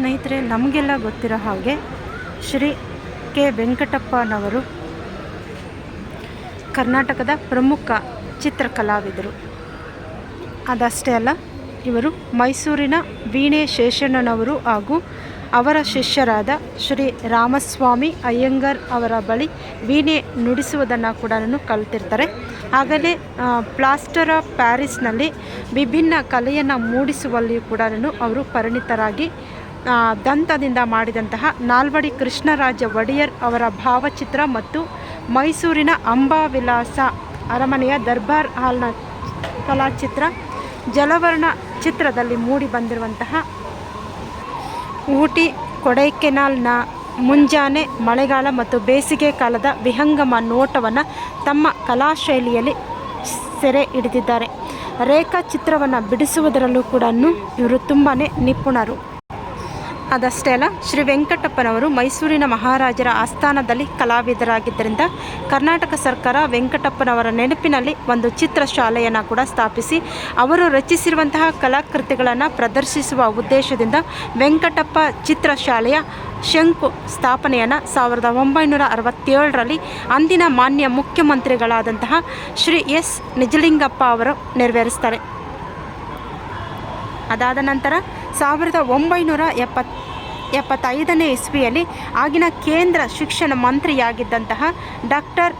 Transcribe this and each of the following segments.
ಸ್ನೇಹಿತರೆ, ನಮಗೆಲ್ಲ ಗೊತ್ತಿರೋ ಹಾಗೆ ಶ್ರೀ ಕೆ. ವೆಂಕಟಪ್ಪನವರು ಕರ್ನಾಟಕದ ಪ್ರಮುಖ ಚಿತ್ರಕಲಾವಿದರು. ಅದಷ್ಟೇ ಅಲ್ಲ, ಇವರು ಮೈಸೂರಿನ ವೀಣೆ ಶೇಷಣ್ಣನವರು ಹಾಗೂ ಅವರ ಶಿಷ್ಯರಾದ ಶ್ರೀ ರಾಮಸ್ವಾಮಿ ಅಯ್ಯಂಗರ್ ಅವರ ಬಳಿ ವೀಣೆ ನುಡಿಸುವುದನ್ನು ಕೂಡ ಕಲ್ತಿರ್ತಾರೆ. ಆಗಲೇ ಪ್ಲಾಸ್ಟರ್ ಆಫ್ ಪ್ಯಾರಿಸ್ನಲ್ಲಿ ವಿಭಿನ್ನ ಕಲೆಯನ್ನು ಮೂಡಿಸುವಲ್ಲಿಯೂ ಕೂಡ ಅವರು ಪರಿಣಿತರಾಗಿ ದಂತದಿಂದ ಮಾಡಿದಂತಹ ನಾಲ್ವಡಿ ಕೃಷ್ಣರಾಜ ಒಡೆಯರ್ ಅವರ ಭಾವಚಿತ್ರ ಮತ್ತು ಮೈಸೂರಿನ ಅಂಬಾವಿಲಾಸ ಅರಮನೆಯ ದರ್ಬಾರ್ ಹಾಲ್ನ ಕಲಾಚಿತ್ರ ಜಲವರ್ಣ ಚಿತ್ರದಲ್ಲಿ ಮೂಡಿ ಬಂದಿರುವಂತಹ ಊಟಿ ಕೊಡೈಕೆನಾಲ್ನ ಮುಂಜಾನೆ ಮಳೆಗಾಲ ಮತ್ತು ಬೇಸಿಗೆ ಕಾಲದ ವಿಹಂಗಮ ನೋಟವನ್ನು ತಮ್ಮ ಕಲಾಶೈಲಿಯಲ್ಲಿ ಸೆರೆ ಹಿಡಿದಿದ್ದಾರೆ. ರೇಖಾಚಿತ್ರವನ್ನು ಬಿಡಿಸುವುದರಲ್ಲೂ ಕೂಡ ಇವರು ತುಂಬಾ ನಿಪುಣರು. ಅದಷ್ಟೇ ಅಲ್ಲ ಶ್ರೀ ವೆಂಕಟಪ್ಪನವರು ಮೈಸೂರಿನ ಮಹಾರಾಜರ ಆಸ್ಥಾನದಲ್ಲಿ ಕಲಾವಿದರಾಗಿದ್ದರಿಂದ ಕರ್ನಾಟಕ ಸರ್ಕಾರ ವೆಂಕಟಪ್ಪನವರ ನೆನಪಿನಲ್ಲಿ ಒಂದು ಚಿತ್ರಶಾಲೆಯನ್ನು ಕೂಡ ಸ್ಥಾಪಿಸಿ, ಅವರು ರಚಿಸಿರುವಂತಹ ಕಲಾಕೃತಿಗಳನ್ನು ಪ್ರದರ್ಶಿಸುವ ಉದ್ದೇಶದಿಂದ ವೆಂಕಟಪ್ಪ ಚಿತ್ರಶಾಲೆಯ ಶಂಕು ಸ್ಥಾಪನೆಯನ್ನು ಸಾವಿರದ ಒಂಬೈನೂರ ಅರವತ್ತೇಳರಲ್ಲಿ ಅಂದಿನ ಮಾನ್ಯ ಮುಖ್ಯಮಂತ್ರಿಗಳಾದಂತಹ ಶ್ರೀ ಎಸ್. ನಿಜಲಿಂಗಪ್ಪ ಅವರು ನೆರವೇರಿಸ್ತಾರೆ. ಅದಾದ ನಂತರ ಸಾವಿರದ ಒಂಬೈನೂರ ಎಪ್ಪತ್ ಎಪ್ಪತ್ತೈದನೇ ಇಸ್ವಿಯಲ್ಲಿ ಆಗಿನ ಕೇಂದ್ರ ಶಿಕ್ಷಣ ಮಂತ್ರಿಯಾಗಿದ್ದಂತಹ ಡಾಕ್ಟರ್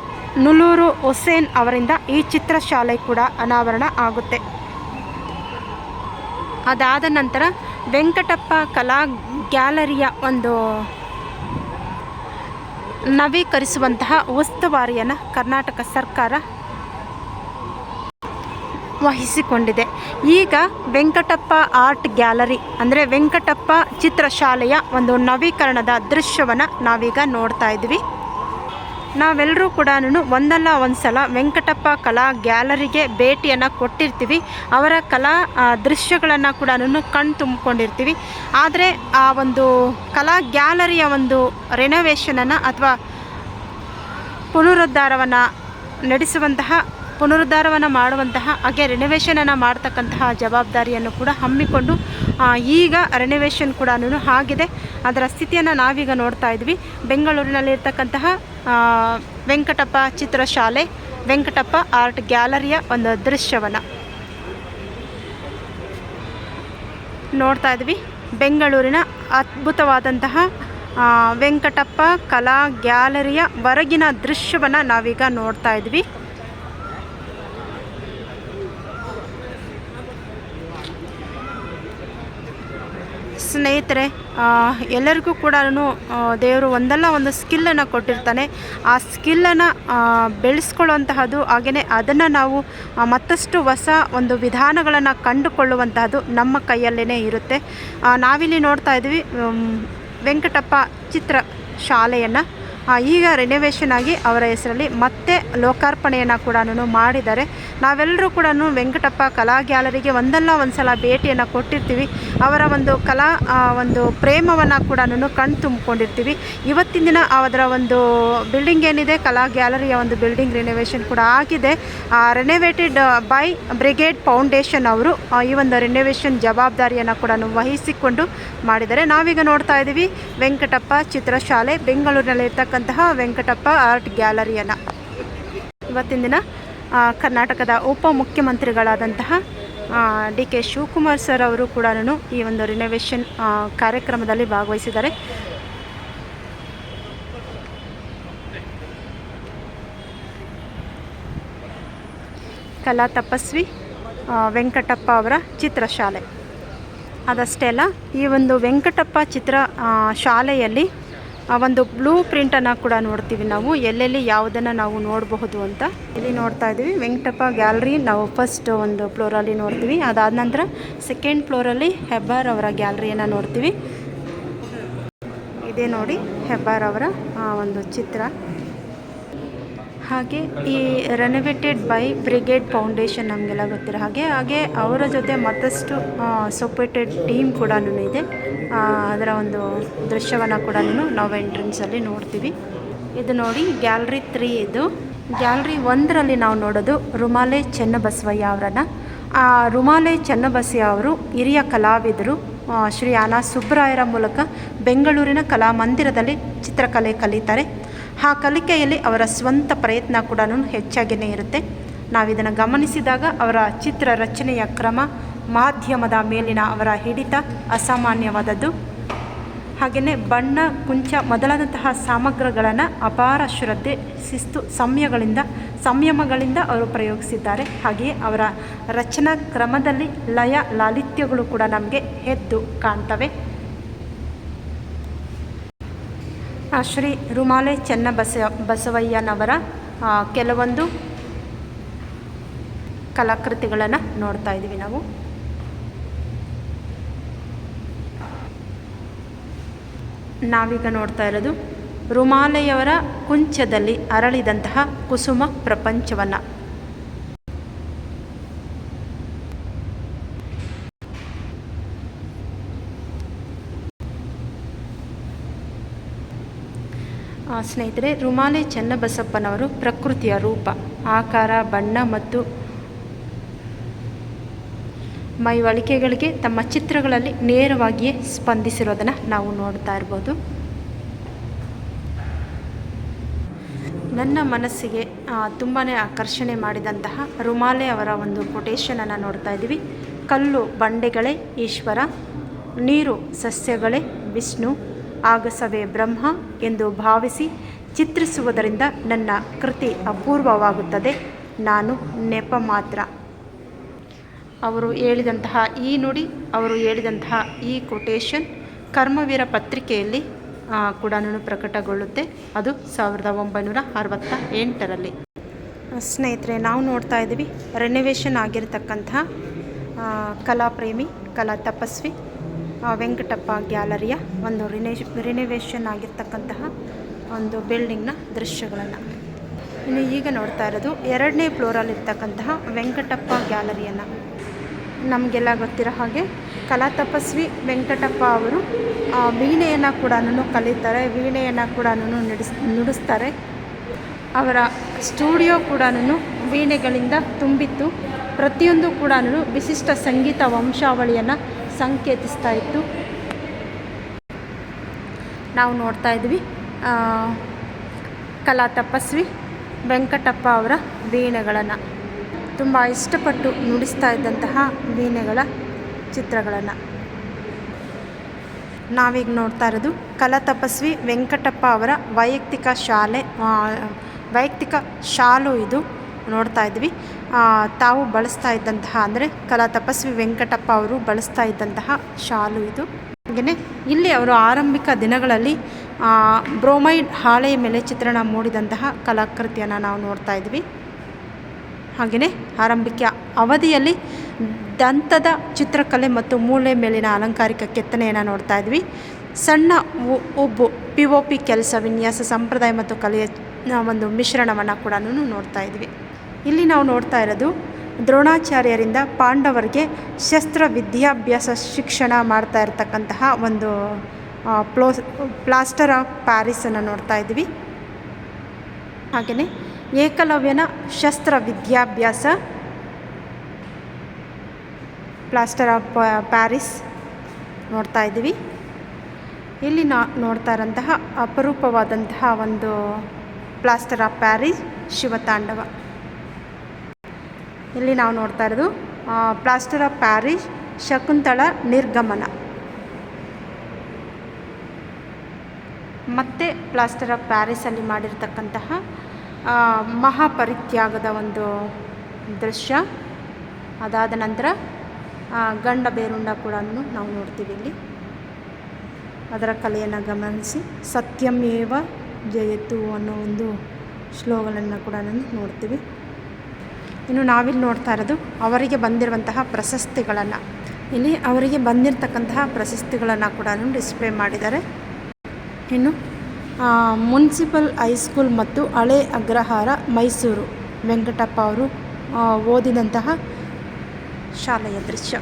ನುಲೂರು ಹುಸೇನ್ ಅವರಿಂದ ಈ ಚಿತ್ರಶಾಲೆ ಕೂಡ ಅನಾವರಣ ಆಗುತ್ತೆ. ಅದಾದ ನಂತರ ವೆಂಕಟಪ್ಪ ಕಲಾ ಗ್ಯಾಲರಿಯ ಒಂದು ನವೀಕರಿಸುವಂತಹ ಉಸ್ತುವಾರಿಯನ್ನು ಕರ್ನಾಟಕ ಸರ್ಕಾರ ವಹಿಸಿಕೊಂಡಿದೆ. ಈಗ ವೆಂಕಟಪ್ಪ ಆರ್ಟ್ ಗ್ಯಾಲರಿ, ಅಂದರೆ ವೆಂಕಟಪ್ಪ ಚಿತ್ರಶಾಲೆಯ ಒಂದು ನವೀಕರಣದ ದೃಶ್ಯವನ್ನು ನಾವೀಗ ನೋಡ್ತಾ ಇದ್ವಿ. ನಾವೆಲ್ಲರೂ ಕೂಡ ಒಂದಲ್ಲ ಒಂದು ಸಲ ವೆಂಕಟಪ್ಪ ಕಲಾ ಗ್ಯಾಲರಿಗೆ ಭೇಟಿಯನ್ನು ಕೊಟ್ಟಿರ್ತೀವಿ. ಅವರ ಕಲಾ ದೃಶ್ಯಗಳನ್ನು ಕೂಡ ಕಣ್ ತುಂಬಿಕೊಂಡಿರ್ತೀವಿ. ಆದರೆ ಆ ಒಂದು ಕಲಾ ಗ್ಯಾಲರಿಯ ಒಂದು ರೆನೋವೇಷನನ್ನು ಅಥವಾ ಪುನರುದ್ಧಾರವನ್ನು ನಡೆಸುವಂತಹ ಪುನರುದ್ಧಾರವನ್ನು ಮಾಡುವಂತಹ, ಹಾಗೆ ರೆನೊವೇಷನನ್ನು ಮಾಡ್ತಕ್ಕಂತಹ ಜವಾಬ್ದಾರಿಯನ್ನು ಕೂಡ ಹಮ್ಮಿಕೊಂಡು ಈಗ ರೆನೊವೇಷನ್ ಕೂಡ ಆಗಿದೆ. ಅದರ ಸ್ಥಿತಿಯನ್ನು ನಾವೀಗ ನೋಡ್ತಾ ಇದ್ವಿ. ಬೆಂಗಳೂರಿನಲ್ಲಿರ್ತಕ್ಕಂತಹ ವೆಂಕಟಪ್ಪ ಚಿತ್ರಶಾಲೆ ವೆಂಕಟಪ್ಪ ಆರ್ಟ್ ಗ್ಯಾಲರಿಯ ಒಂದು ದೃಶ್ಯವನ್ನು ನೋಡ್ತಾ ಇದ್ವಿ. ಬೆಂಗಳೂರಿನ ಅದ್ಭುತವಾದಂತಹ ವೆಂಕಟಪ್ಪ ಕಲಾ ಗ್ಯಾಲರಿಯ ಹೊರಗಿನ ದೃಶ್ಯವನ್ನು ನಾವೀಗ ನೋಡ್ತಾ ಇದ್ವಿ. ಸ್ನೇಹಿತರೆ ಎಲ್ಲರಿಗೂ ಕೂಡ ದೇವರು ಒಂದಲ್ಲ ಒಂದು ಸ್ಕಿಲ್ಲನ್ನು ಕೊಟ್ಟಿರ್ತಾನೆ. ಆ ಸ್ಕಿಲ್ಲನ್ನು ಬೆಳೆಸ್ಕೊಳ್ಳುವಂತಹದ್ದು ಹಾಗೆಯೇ ಅದನ್ನು ನಾವು ಮತ್ತಷ್ಟು ಹೊಸ ಒಂದು ವಿಧಾನಗಳನ್ನು ಕಂಡುಕೊಳ್ಳುವಂತಹದ್ದು ನಮ್ಮ ಕೈಯಲ್ಲೇ ಇರುತ್ತೆ. ನಾವಿಲ್ಲಿ ನೋಡ್ತಾ ಇದ್ವಿ ವೆಂಕಟಪ್ಪ ಚಿತ್ರ ಶಾಲೆಯನ್ನು. ಈಗ ರಿನೋವೇಷನ್ ಆಗಿ ಅವರ ಹೆಸರಲ್ಲಿ ಮತ್ತೆ ಲೋಕಾರ್ಪಣೆಯನ್ನು ಕೂಡ ಮಾಡಿದ್ದಾರೆ. ನಾವೆಲ್ಲರೂ ಕೂಡ ವೆಂಕಟಪ್ಪ ಕಲಾ ಗ್ಯಾಲರಿಗೆ ಒಂದಲ್ಲ ಒಂದು ಸಲ ಭೇಟಿಯನ್ನು ಕೊಟ್ಟಿರ್ತೀವಿ. ಅವರ ಒಂದು ಕಲಾ ಒಂದು ಪ್ರೇಮವನ್ನು ಕೂಡ ಕಣ್ ತುಂಬಿಕೊಂಡಿರ್ತೀವಿ. ಇವತ್ತಿನ ದಿನ ಅದರ ಒಂದು ಬಿಲ್ಡಿಂಗ್ ಏನಿದೆ, ಕಲಾ ಗ್ಯಾಲರಿಯ ಒಂದು ಬಿಲ್ಡಿಂಗ್ ರಿನೋವೇಷನ್ ಕೂಡ ಆಗಿದೆ. ರೆನೋವೇಟೆಡ್ ಬೈ ಬ್ರಿಗೇಡ್ ಫೌಂಡೇಶನ್ ಅವರು ಈ ಒಂದು ರಿನೋವೇಷನ್ ಜವಾಬ್ದಾರಿಯನ್ನು ಕೂಡ ವಹಿಸಿಕೊಂಡು ಮಾಡಿದ್ದಾರೆ. ನಾವೀಗ ನೋಡ್ತಾ ಇದ್ದೀವಿ, ವೆಂಕಟಪ್ಪ ಚಿತ್ರಶಾಲೆ ಬೆಂಗಳೂರಿನಲ್ಲಿರ್ತಕ್ಕಂತಹ ವೆಂಕಟಪ್ಪ ಆರ್ಟ್ ಗ್ಯಾಲರಿಯನ್ನು ಇವತ್ತಿನ ದಿನ ಕರ್ನಾಟಕದ ಉಪ ಮುಖ್ಯಮಂತ್ರಿಗಳಾದಂತಹ ಡಿ ಕೆ ಶಿವಕುಮಾರ್ ಸರ್ ಅವರು ಕೂಡ ಈ ಒಂದು ರಿನೋವೇಷನ್ ಕಾರ್ಯಕ್ರಮದಲ್ಲಿ ಭಾಗವಹಿಸಿದ್ದಾರೆ. ಕಲಾ ತಪಸ್ವಿ ವೆಂಕಟಪ್ಪ ಅವರ ಚಿತ್ರಶಾಲೆ. ಅದಷ್ಟೇ ಅಲ್ಲ, ಈ ಒಂದು ವೆಂಕಟಪ್ಪ ಚಿತ್ರ ಶಾಲೆಯಲ್ಲಿ ಆ ಒಂದು ಬ್ಲೂ ಪ್ರಿಂಟನ್ನು ಕೂಡ ನೋಡ್ತೀವಿ ನಾವು. ಎಲ್ಲೆಲ್ಲಿ ಯಾವುದನ್ನು ನಾವು ನೋಡಬಹುದು ಅಂತ ಇಲ್ಲಿ ನೋಡ್ತಾ ಇದ್ದೀವಿ. ವೆಂಕಟಪ್ಪ ಗ್ಯಾಲರಿ ನಾವು ಫಸ್ಟ್ ಒಂದು ಫ್ಲೋರಲ್ಲಿ ನೋಡ್ತೀವಿ. ಅದಾದ ನಂತರ ಸೆಕೆಂಡ್ ಫ್ಲೋರಲ್ಲಿ ಹೆಬ್ಬಾರ್ ಅವರ ಗ್ಯಾಲರಿಯನ್ನು ನೋಡ್ತೀವಿ. ಇದೇ ನೋಡಿ ಹೆಬ್ಬಾರ್ ಅವರ ಒಂದು ಚಿತ್ರ. ಹಾಗೆ ಈ ರೆನೋವೇಟೆಡ್ ಬೈ ಬ್ರಿಗೇಡ್ ಫೌಂಡೇಶನ್ ನಮಗೆಲ್ಲ ಗೊತ್ತಿರೋ ಹಾಗೆ. ಹಾಗೆ ಅವರ ಜೊತೆ ಮತ್ತಷ್ಟು ಸಪೋರ್ಟೆಡ್ ಟೀಮ್ ಕೂಡ ಇದೆ. ಅದರ ಒಂದು ದೃಶ್ಯವನ್ನು ಕೂಡ ನಾವು ಎಂಟ್ರೆನ್ಸಲ್ಲಿ ನೋಡ್ತೀವಿ. ಇದು ನೋಡಿ ಗ್ಯಾಲ್ರಿ ತ್ರೀ ಇದು. ಗ್ಯಾಲ್ರಿ ಒಂದರಲ್ಲಿ ನಾವು ನೋಡೋದು ರುಮಾಲೆ ಚೆನ್ನಬಸವಯ್ಯ ಅವರನ್ನು. ಆ ರುಮಾಲೆ ಚೆನ್ನಬಸಯ್ಯ ಅವರು ಹಿರಿಯ ಕಲಾವಿದರು ಶ್ರೀ ಅನಾ ಸುಬ್ಬರಾಯರ ಮೂಲಕ ಬೆಂಗಳೂರಿನ ಕಲಾಮಂದಿರದಲ್ಲಿ ಚಿತ್ರಕಲೆ ಕಲಿತಾರೆ. ಆ ಕಲಿಕೆಯಲ್ಲಿ ಅವರ ಸ್ವಂತ ಪ್ರಯತ್ನ ಕೂಡ ಹೆಚ್ಚಾಗಿಯೇ ಇರುತ್ತೆ. ನಾವು ಇದನ್ನು ಗಮನಿಸಿದಾಗ ಅವರ ಚಿತ್ರ ರಚನೆಯ ಕ್ರಮ, ಮಾಧ್ಯಮದ ಮೇಲಿನ ಅವರ ಹಿಡಿತ ಅಸಾಮಾನ್ಯವಾದದ್ದು. ಹಾಗೆಯೇ ಬಣ್ಣ, ಕುಂಚ ಮೊದಲಾದಂತಹ ಸಾಮಗ್ರಿಗಳನ್ನು ಅಪಾರ ಶ್ರದ್ಧೆ ಶಿಸ್ತು ಸಂಯಗಳಿಂದ ಸಂಯಮಗಳಿಂದ ಅವರು ಪ್ರಯೋಗಿಸಿದ್ದಾರೆ. ಹಾಗೆಯೇ ಅವರ ರಚನಾ ಕ್ರಮದಲ್ಲಿ ಲಯ, ಲಾಲಿತ್ಯಗಳು ಕೂಡ ನಮಗೆ ಎದ್ದು ಕಾಣ್ತವೆ ಆ, ಶ್ರೀ ರುಮಾಲೆ ಚೆನ್ನ ಬಸ ಬಸವಯ್ಯನವರ ಕೆಲವೊಂದು ಕಲಾಕೃತಿಗಳನ್ನು ನೋಡ್ತಾ ಇದ್ದೀವಿ ನಾವು. ನಾವೀಗ ನೋಡ್ತಾ ಇರೋದು ರುಮಾಲೆಯವರ ಕುಂಚದಲ್ಲಿ ಅರಳಿದಂತಹ ಕುಸುಮ ಪ್ರಪಂಚವನ್ನು. ಸ್ನೇಹಿತರೆ, ರುಮಾಲೆ ಚನ್ನಬಸಪ್ಪನವರು ಪ್ರಕೃತಿಯ ರೂಪ. ಆಕಾರ, ಬಣ್ಣ ಮತ್ತು ಮೈವಳಿಕೆಗಳಿಗೆ ತಮ್ಮ ಚಿತ್ರಗಳಲ್ಲಿ ನೇರವಾಗಿಯೇ ಸ್ಪಂದಿಸಿರೋದನ್ನು ನಾವು ನೋಡ್ತಾ ಇರ್ಬೋದು. ನನ್ನ ಮನಸ್ಸಿಗೆ ತುಂಬಾ ಆಕರ್ಷಣೆ ಮಾಡಿದಂತಹ ರುಮಾಲೆ ಅವರ ಒಂದು ಕೊಟೇಶನನ್ನು ನೋಡ್ತಾ ಇದ್ದೀವಿ. ಕಲ್ಲು ಬಂಡೆಗಳೇ ಈಶ್ವರ, ನೀರು ಸಸ್ಯಗಳೇ ವಿಷ್ಣು ಆಗಸವೇ ಬ್ರಹ್ಮ ಎಂದು ಭಾವಿಸಿ ಚಿತ್ರಿಸುವುದರಿಂದ ನನ್ನ ಕೃತಿ ಅಪೂರ್ವವಾಗುತ್ತದೆ. ನಾನು ನೆಪ ಮಾತ್ರ. ಅವರು ಹೇಳಿದಂತಹ ಈ ನುಡಿ, ಅವರು ಹೇಳಿದಂತಹ ಈ ಕೊಟೇಶನ್ ಕರ್ಮವೀರ ಪತ್ರಿಕೆಯಲ್ಲಿ ಕೂಡ ಪ್ರಕಟಗೊಳ್ಳುತ್ತೆ. ಅದು ಸಾವಿರದ ಒಂಬೈನೂರ ಅರವತ್ತ ಎಂಟರಲ್ಲಿ ಸ್ನೇಹಿತರೆ, ನಾವು ನೋಡ್ತಾ ಇದ್ದೀವಿ ರೆನೋವೇಷನ್ ಆಗಿರತಕ್ಕಂತಹ ಕಲಾಪ್ರೇಮಿ, ಕಲಾ ತಪಸ್ವಿ ವೆಂಕಟಪ್ಪ ಗ್ಯಾಲರಿಯ ಒಂದು ರಿನೇಶ್ ರಿನೋವೇಷನ್ ಆಗಿರ್ತಕ್ಕಂತಹ ಒಂದು ಬಿಲ್ಡಿಂಗ್ನ ದೃಶ್ಯಗಳನ್ನು. ಇನ್ನು ಈಗ ನೋಡ್ತಾ ಇರೋದು ಎರಡನೇ ಫ್ಲೋರಲ್ಲಿರ್ತಕ್ಕಂತಹ ವೆಂಕಟಪ್ಪ ಗ್ಯಾಲರಿಯನ್ನು. ನಮಗೆಲ್ಲ ಗೊತ್ತಿರೋ ಹಾಗೆ ಕಲಾ ತಪಸ್ವಿ ವೆಂಕಟಪ್ಪ ಅವರು ವೀಣೆಯನ್ನು ಕೂಡ ಕಲಿತಾರೆ, ವೀಣೆಯನ್ನು ಕೂಡ ನುಡಿಸ್, ನುಡಿಸ್ತಾರೆ. ಅವರ ಸ್ಟುಡಿಯೋ ಕೂಡ ವೀಣೆಗಳಿಂದ ತುಂಬಿತ್ತು. ಪ್ರತಿಯೊಂದು ಕೂಡ ವಿಶಿಷ್ಟ ಸಂಗೀತ ವಂಶಾವಳಿಯನ್ನು ಸಂಕೇತಿಸ್ತಾ ಇತ್ತು. ನಾವು ನೋಡ್ತಾ ಇದ್ವಿ ಕಲಾ ತಪಸ್ವಿ ವೆಂಕಟಪ್ಪ ಅವರ ವೀಣೆಗಳನ್ನು. ತುಂಬ ಇಷ್ಟಪಟ್ಟು ನುಡಿಸ್ತಾ ಇದ್ದಂತಹ ವೀಣೆಗಳ ಚಿತ್ರಗಳನ್ನು. ನಾವೀಗ ನೋಡ್ತಾ ಇರೋದು ಕಲಾ ತಪಸ್ವಿ ವೆಂಕಟಪ್ಪ ಅವರ ವೈಯಕ್ತಿಕ ಶಾಲೆ ವೈಯಕ್ತಿಕ ಶಾಲು ಇದು ನೋಡ್ತಾ ಇದ್ವಿ. ತಾವು ಬಳಸ್ತಾ ಇದ್ದಂತಹ, ಅಂದರೆ ಕಲಾ ತಪಸ್ವಿ ವೆಂಕಟಪ್ಪ ಅವರು ಬಳಸ್ತಾ ಇದ್ದಂತಹ ಶಾಲು ಇದು. ಹಾಗೆಯೇ ಇಲ್ಲಿ ಅವರು ಆರಂಭಿಕ ದಿನಗಳಲ್ಲಿ ಬ್ರೋಮೈಡ್ ಹಾಳೆಯ ಮೇಲೆ ಚಿತ್ರಣ ಮೂಡಿದಂತಹ ಕಲಾಕೃತಿಯನ್ನು ನಾವು ನೋಡ್ತಾ ಇದ್ವಿ. ಹಾಗೆಯೇ ಆರಂಭಿಕ ಅವಧಿಯಲ್ಲಿ ದಂತದ ಚಿತ್ರಕಲೆ ಮತ್ತು ಮೂಳೆ ಮೇಲಿನ ಅಲಂಕಾರಿಕ ಕೆತ್ತನೆಯನ್ನು ನೋಡ್ತಾ ಇದ್ವಿ. ಸಣ್ಣ ಉಬ್ಬು, ಪಿ ಒ ಪಿ ಕೆಲಸ, ವಿನ್ಯಾಸ, ಸಂಪ್ರದಾಯ ಮತ್ತು ಕಲೆಯ ಒಂದು ಮಿಶ್ರಣವನ್ನು ಕೂಡ ನೋಡ್ತಾ ಇದ್ವಿ. ಇಲ್ಲಿ ನಾವು ನೋಡ್ತಾ ಇರೋದು ದ್ರೋಣಾಚಾರ್ಯರಿಂದ ಪಾಂಡವರಿಗೆ ಶಸ್ತ್ರ ವಿದ್ಯಾಭ್ಯಾಸ ಶಿಕ್ಷಣ ಮಾಡ್ತಾ ಇರತಕ್ಕಂತಹ ಒಂದು ಆ, ಪ್ಲೋ ಪ್ಲಾಸ್ಟರ್ ಆಫ್ ಪ್ಯಾರಿಸನ್ನು ನೋಡ್ತಾ ಇದ್ವಿ ಹಾಗೆಯೇ ಏಕಲವ್ಯನ ಶಸ್ತ್ರ ವಿದ್ಯಾಭ್ಯಾಸ ಪ್ಲಾಸ್ಟರ್ ಆಫ್ ಪ್ಯಾರಿಸ್ ನೋಡ್ತಾ ಇದ್ದೀವಿ. ಇಲ್ಲಿ ನಾ ನೋಡ್ತಾ ಇರೋಂತಹ ಅಪರೂಪವಾದಂತಹ ಒಂದು ಪ್ಲಾಸ್ಟರ್ ಆಫ್ ಪ್ಯಾರಿಸ್ ಶಿವತಾಂಡವ. ಇಲ್ಲಿ ನಾವು ನೋಡ್ತಾ ಇರೋದು ಪ್ಲಾಸ್ಟರ್ ಆಫ್ ಪ್ಯಾರಿಸ್ ಶಕುಂತಳ ನಿರ್ಗಮನ. ಮತ್ತು ಪ್ಲಾಸ್ಟರ್ ಆಫ್ ಪ್ಯಾರಿಸಲ್ಲಿ ಮಾಡಿರ್ತಕ್ಕಂತಹ ಮಹಾಪರಿತ್ಯಾಗದ ಒಂದು ದೃಶ್ಯ. ಅದಾದ ನಂತರ ಗಂಡ ಬೇರುಂಡ ಕೂಡ ನಾವು ನೋಡ್ತೀವಿ ಇಲ್ಲಿ. ಅದರ ಕಲೆಯನ್ನು ಗಮನಿಸಿ ಸತ್ಯಮೇವ ಜಯತು ಅನ್ನೋ ಒಂದು ಶ್ಲೋಗಳನ್ನು ಕೂಡ ನೋಡ್ತೀವಿ. ಇನ್ನು ನಾವಿಲ್ಲಿ ನೋಡ್ತಾ ಇರೋದು ಅವರಿಗೆ ಬಂದಿರುವಂತಹ ಪ್ರಶಸ್ತಿಗಳನ್ನು. ಇಲ್ಲಿ ಅವರಿಗೆ ಬಂದಿರತಕ್ಕಂತಹ ಪ್ರಶಸ್ತಿಗಳನ್ನು ಕೂಡ ಡಿಸ್ಪ್ಲೇ ಮಾಡಿದ್ದಾರೆ. ಇನ್ನು ಮುನ್ಸಿಪಲ್ ಹೈಸ್ಕೂಲ್ ಮತ್ತು ಹಳೆ ಅಗ್ರಹಾರ ಮೈಸೂರು ವೆಂಕಟಪ್ಪ ಅವರು ಓದಿದಂತಹ ಶಾಲೆಯ ದೃಶ್ಯ.